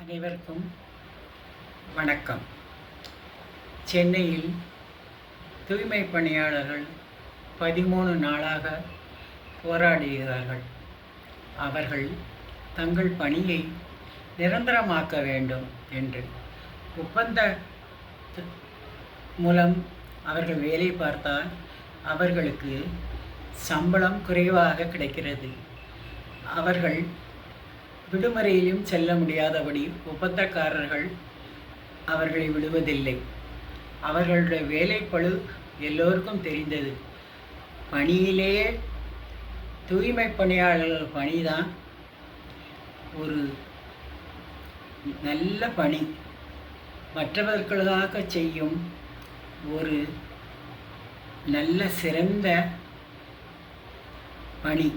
அனைவருக்கும் வணக்கம். சென்னையில் தூய்மை பணியாளர்கள் பதிமூணு நாளாக போராடுகிறார்கள். அவர்கள் தங்கள் பணியை நிரந்தரமாக்க வேண்டும் என்று ஒப்பந்த மூலம் அவர்கள் வேலை பார்த்தால் அவர்களுக்கு சம்பளம் குறைவாக கிடைக்கிறது. அவர்கள் விடுமுறையிலும் செல்ல முடியாதபடி ஒப்பந்தக்காரர்கள் அவர்களை விடுவதில்லை. அவர்களுடைய வேலைப்பளு எல்லோருக்கும் தெரிந்தது. பணியிலேயே தூய்மை பணியாளர்கள் பணிதான் ஒரு நல்ல பணி. மற்றவர்களுக்காக செய்யும் ஒரு நல்ல சிறந்த பணி.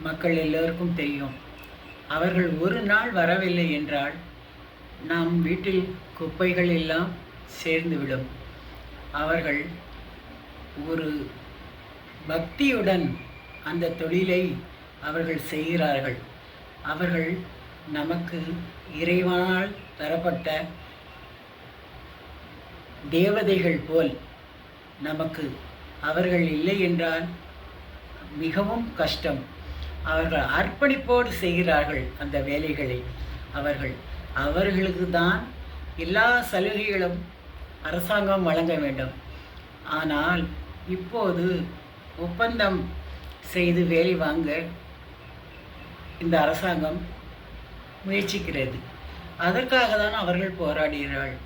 மக்கள் எல்லோருக்கும் தெரியும். அவர்கள் ஒரு நாள் வரவில்லை என்றால் நம் வீட்டில் குப்பைகள் எல்லாம் சேர்ந்துவிடும். அவர்கள் ஒரு பக்தியுடன் அந்த தொழிலை அவர்கள் செய்கிறார்கள். அவர்கள் நமக்கு இறைவனால் தரப்பட்ட தேவதைகள் போல் நமக்கு அவர்கள் இல்லை என்றால் மிகவும் கஷ்டம். அவர்கள் அர்ப்பணிப்போடு செய்கிறார்கள் அந்த வேலைகளை அவர்கள். அவர்களுக்கு தான் எல்லா சலுகைகளும் அரசாங்கம் வழங்க வேண்டும். ஆனால் இப்போது ஒப்பந்தம் செய்து வேலை வாங்க இந்த அரசாங்கம் முயற்சிக்கிறது. அதற்காக தான் அவர்கள் போராடுகிறார்கள்.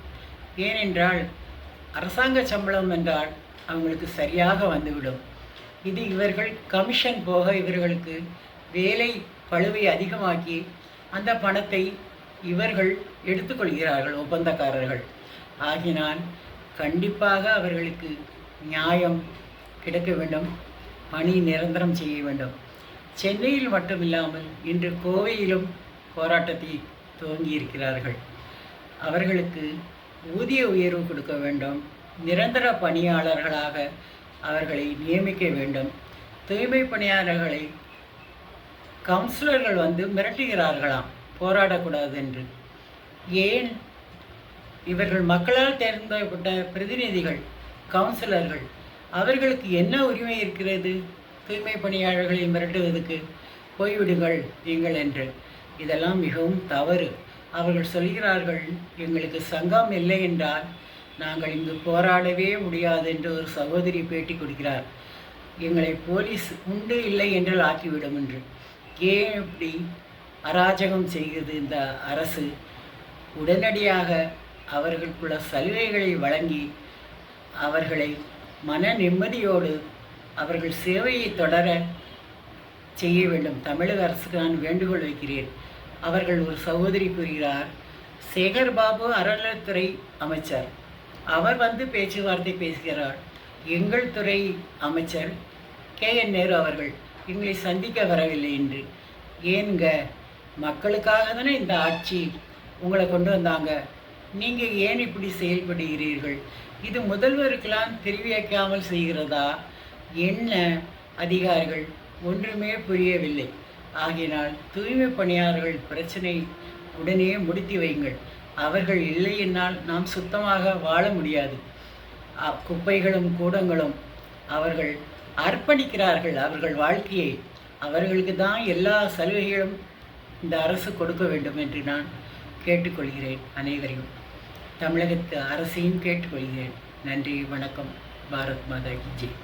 ஏனென்றால் அரசாங்க சம்பளம் என்றால் அவங்களுக்கு சரியாக வந்துவிடும். இது இவர்கள் கமிஷன் போக இவர்களுக்கு வேலை பழுவை அதிகமாக்கி அந்த பணத்தை இவர்கள் எடுத்துக்கொள்கிறார்கள் ஒப்பந்தக்காரர்கள். ஆகினால் கண்டிப்பாக அவர்களுக்கு நியாயம் கிடைக்க வேண்டும் பணி நிரந்தரம் செய்ய வேண்டும். சென்னையில் மட்டுமில்லாமல் இன்று கோவையிலும் போராட்டத்தை துவங்கியிருக்கிறார்கள். அவர்களுக்கு ஊதிய உயர்வு கொடுக்க வேண்டும் நிரந்தர பணியாளர்களாக அவர்களை நியமிக்க வேண்டும் தூய்மை பணியாளர்களை கவுன்சிலர்கள் வந்து மிரட்டுகிறார்களாம். போராடக்கூடாது என்று. ஏன்? இவர்கள் மக்களால் தேர்ந்தெடுக்கப்பட்ட பிரதிநிதிகள் கவுன்சிலர்கள். அவர்களுக்கு என்ன உரிமை இருக்கிறது? தூய்மை பணியாளர்களை மிரட்டுவதற்கு போய்விடுங்கள் நீங்கள் என்று. இதெல்லாம் மிகவும் தவறு. அவர்கள் சொல்கிறார்கள் எங்களுக்கு சங்கம் இல்லை என்றால் நாங்கள் இங்கு போராடவே முடியாது என்று ஒரு சகோதரி பேட்டி கொடுக்கிறார். எங்களை போலீஸ் உண்டு இல்லை என்றால் ஆக்கிவிடும் என்று. ஏன் இப்படி அராஜகம் செய்கிறது இந்த அரசு? உடனடியாக அவர்களுக்குள்ள சலுகைகளை வழங்கி அவர்களை மன நிம்மதியோடு அவர்கள் சேவையை தொடர செய்ய வேண்டும். தமிழக அரசுக்கு நான் வேண்டுகோள் வைக்கிறேன். அவர்கள் ஒரு சகோதரி கூறுகிறார் சேகர் பாபு அறநிலைத்துறை அமைச்சர். அவர் வந்து பேச்சுவார்த்தை பேசுகிறார். எங்கள் துறை அமைச்சர் கே என் நேரு அவர்கள். எங்களை சந்திக்க வரவில்லை என்று. ஏனுங்க? மக்களுக்காக தானே இந்த ஆட்சி உங்களை கொண்டு வந்தாங்க. நீங்கள் ஏன் இப்படி செயல்படுகிறீர்கள்? இது முதல்வருக்கெல்லாம் தெரிவிக்காமல் செய்கிறதா? என்ன அதிகாரிகள்? ஒன்றுமே புரியவில்லை. ஆகினால் தூய்மை பணியாளர்கள் பிரச்சனை உடனே முடித்து வையுங்கள். அவர்கள் இல்லை என்னால் நாம் சுத்தமாக வாழ முடியாது. அ- குப்பைகளும் கூடங்களும் அவர்கள் அர்ப்பணிக்கிறார்கள் அவர்கள் வாழ்க்கையை. அவர்களுக்கு தான் எல்லா சலுகைகளும் இந்த அரசு கொடுக்க வேண்டும் என்று நான் கேட்டுக்கொள்கிறேன் அனைவரையும். தமிழகத்து அரசையும் கேட்டுக்கொள்கிறேன். நன்றி வணக்கம். பாரத் மாதா கி ஜெய்